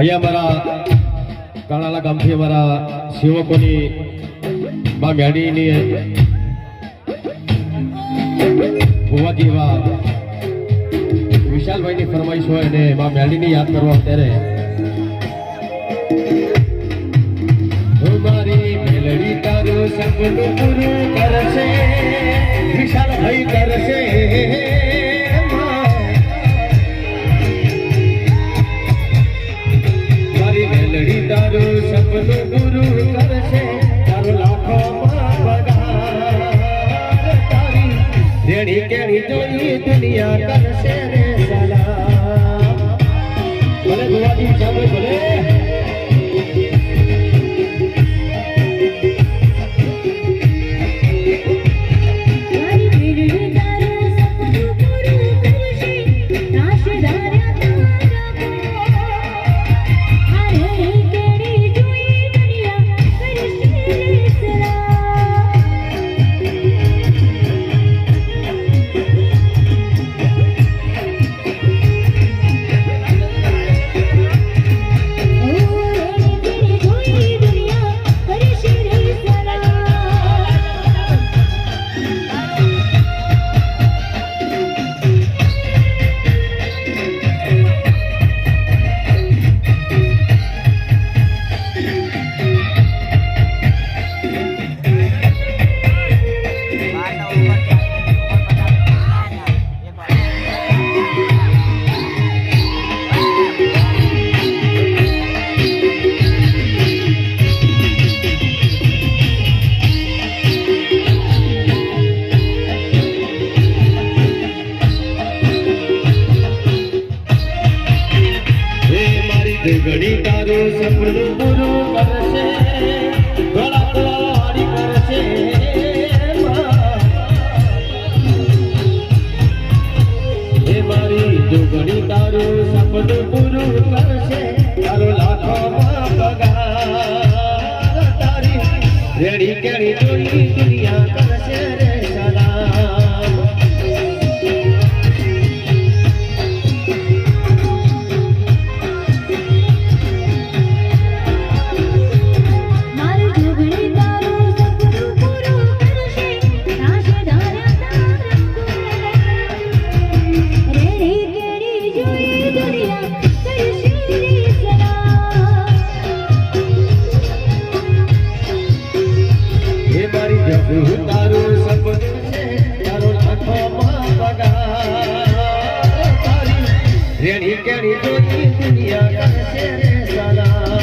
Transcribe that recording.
અહીંયા મારા કાણાલા ગામથી અમારા સેવકોની માં મેડીની હોવાથી એવા વિશાલભાઈની ફરમાઈશ હોય અને માં મેડીની યાદ કરવા અત્યારે સપનું પૂરું કરશે, વિશાલભાઈ કરશે. દુનિયા દેવડી તારું સપનું પૂરું કરશે. ગળા તોડી કરશે. હે મારી દેવડી તારું સપનું પૂરું કરશે. તારો લાખો પગાર. તારી રેડી કેડી જોઈ રેણી કેણી જોઈ દુનિયા કરશે સલામ